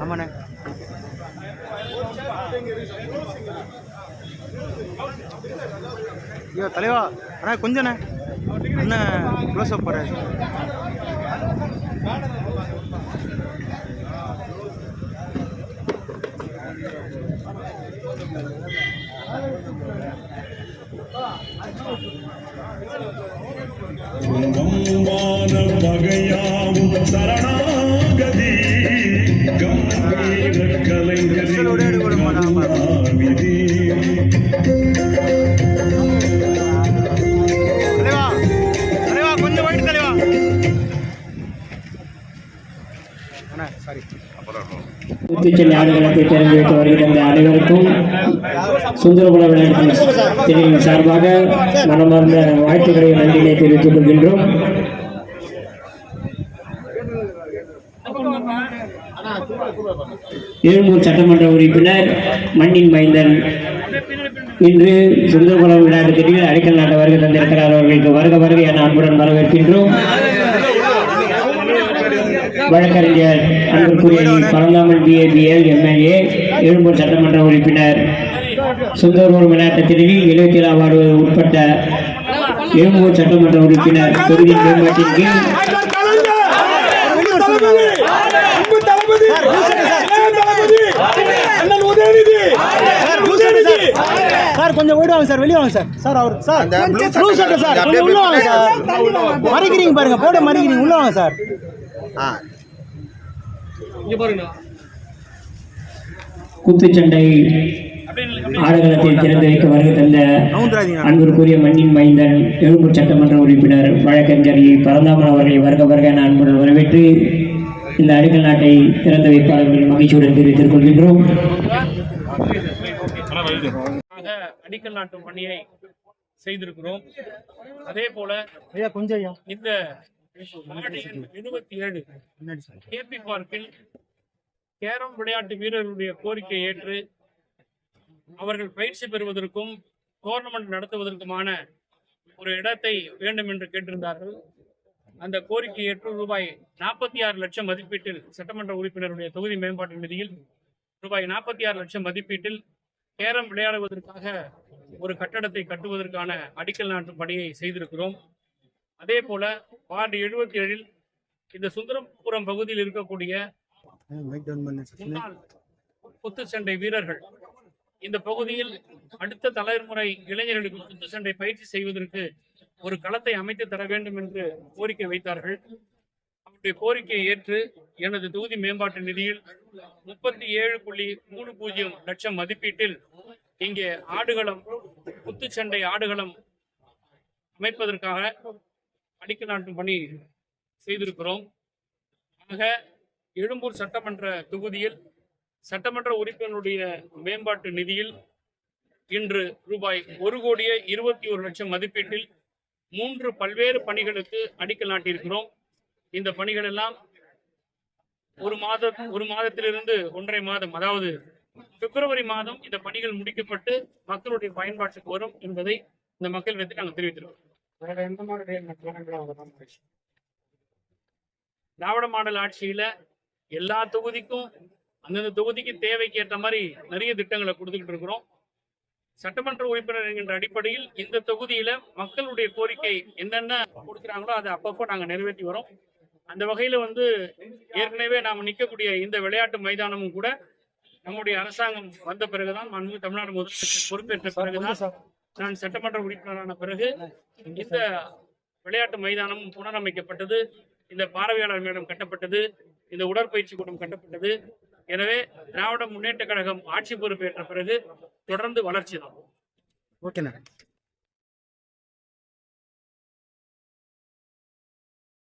ஆமாண்ணே. ஐயோ தலைவா. அண்ணா கொஞ்சண்ணே. அண்ணன் க்ளோஸ் அப் போகிறாரு கம்மான சாரி குத்துச்சண்டை திறந்து வைத்து வருகின்ற அனைவருக்கும் சுந்தரபுல விளையாட்டு சார்பாக மனமார்ந்த வாழ்த்துக்களை நன்றினை தெரிவித்துக் கொள்கின்றோம். எழும்பூர் சட்டமன்ற உறுப்பினர் மண்ணின் மைந்தன் இன்று சுந்தரகுலம் விளையாட்டு திடீர் அடிக்கல் நாட்ட வருகை தந்திருக்கிறார். அவர்களுக்கு வருக வருகை என அன்புடன் வரவேற்கின்றோம். வழக்கறிஞர் அன்புக்குரிய பரந்தாமன் பிஏபிஎல் எம்எல்ஏ எழும்பூர் சட்டமன்ற உறுப்பினர் சுந்தரூர் விளையாட்டு திருவில் எழுபத்தி ஏழாம் வார்டு உட்பட்ட எழும்பூர் சட்டமன்ற உறுப்பினர் தொகுதி மேம்பாட்டின் கீழ் சார் கொஞ்சம் வாங்க சார் வெளியே வாங்க சார். சார் அவர் sir blue shirt shirt sir அப்படியே கொஞ்சம் உள்ள வாங்க சார். மறைக்கிறீங்க பாருங்க போட மறைக்கிறீங்க உள்ள வாங்க சார். ஆ குத்துச்சண்டை ஆடுகளத்தில் திறந்து வைக்க வருகை தந்த அன்பிற்குரிய மண்ணின் மைந்தன் எழும்பூர் சட்டமன்ற உறுப்பினர் வழக்கறிஞர். பரந்தாமன் அவர்களை வருக வருக என அன்புடன் வரவேற்று இந்த அடிக்கல் நாட்டை திறந்து வைப்பாளர்கள் மகிழ்ச்சியுடன் தெரிவித்துக் கொள்கின்றோம். ஆக அடிக்கல் நாட்டும் பணியை செய்திருக்கிறோம். அதே போல இந்த இருபத்தி ஏழு கேபி பார்க்கில் கேரம் விளையாட்டு வீரர்களுடைய கோரிக்கை ஏற்று அவர்கள் பயிற்சி பெறுவதற்கும் டோர்னமெண்ட் நடத்துவதற்குமான ஒரு இடத்தை வேண்டும் என்று கேட்டிருந்தார்கள். அந்த கோரிக்கை ஏற்று ரூபாய் நாற்பத்தி ஆறு லட்சம் மதிப்பீட்டில் சட்டமன்ற உறுப்பினருடைய தொகுதி மேம்பாட்டு நிதியில் ரூபாய் நாற்பத்தி ஆறு லட்சம் மதிப்பீட்டில் கேரம் விளையாடுவதற்காக ஒரு கட்டடத்தை கட்டுவதற்கான அடிக்கல் நாட்டும் பணியை செய்திருக்கிறோம். அதே போல வார்டு எழுபத்தி ஏழில் இந்த சுந்தரபுரம் பகுதியில் இருக்கக்கூடிய குத்து சண்டை வீரர்கள். இந்த பகுதியில் அடுத்த தலைமுறை இளைஞர்களுக்கு குத்துச்சண்டை பயிற்சி செய்வதற்கு ஒரு களத்தை அமைத்து தர வேண்டும் என்று கோரிக்கை வைத்தார்கள். அவருடைய கோரிக்கையை ஏற்று எனது தொகுதி மேம்பாட்டு நிதியில் முப்பத்தி ஏழு புள்ளி மூணு பூஜ்ஜியம் லட்சம் மதிப்பீட்டில் இங்கே ஆடுகளம் குத்துச்சண்டை ஆடுகளம் அமைப்பதற்காக அடிக்கல் நாட்டும் பணி செய்திருக்கிறோம். ஆக எழும்பூர் சட்டமன்ற தொகுதியில் சட்டமன்ற உறுப்பினருடைய மேம்பாட்டு நிதியில் இன்று ரூபாய் ஒரு கோடியே இருபத்தி ஒரு லட்சம் மதிப்பீட்டில் மூன்று பல்வேறு பணிகளுக்கு அடிக்கல் நாட்டியிருக்கிறோம். இந்த பணிகள் எல்லாம் ஒரு மாத ஒரு மாதத்திலிருந்து ஒன்றரை மாதம் அதாவது பிப்ரவரி மாதம் இந்த பணிகள் முடிக்கப்பட்டு மக்களுடைய பயன்பாட்டுக்கு வரும் என்பதை இந்த மக்கள் வைத்து நாங்கள் தெரிவித்திருக்கிறோம் வேற எந்த மாதிரி திராவிட மாடல் ஆட்சியில எல்லா தொகுதிக்கும் அந்தந்த தொகுதிக்கு தேவைக்கு ஏற்ற மாதிரி நிறைய திட்டங்களை கொடுத்துக்கிட்டு இருக்கிறோம். சட்டமன்ற உறுப்பினர் என்கின்ற அடிப்படையில் இந்த தொகுதியில மக்களுடைய கோரிக்கை என்னென்ன கொடுக்குறாங்களோ அதை அப்பப்போ நாங்க நிறைவேற்றி வரோம். அந்த வகையில வந்து ஏற்கனவே நாம் நிற்கக்கூடிய இந்த விளையாட்டு மைதானமும் கூட நம்முடைய அரசாங்கம் வந்த பிறகுதான் தமிழ்நாடு முதலமைச்சர் பொறுப்பேற்ற பிறகுதான் நான் சட்டமன்ற உறுப்பினரான பிறகு இந்த விளையாட்டு மைதானம் புனரமைக்கப்பட்டது இந்த பார்வையாளர் மேடம் கட்டப்பட்டது இந்த உடற்பயிற்சி கூடம் கட்டப்பட்டது. எனவே திராவிட முன்னேற்ற கழகம் ஆட்சி பொறுப்பேற்ற பிறகு தொடர்ந்து வளர்ச்சி தான். ஓகேண்ணா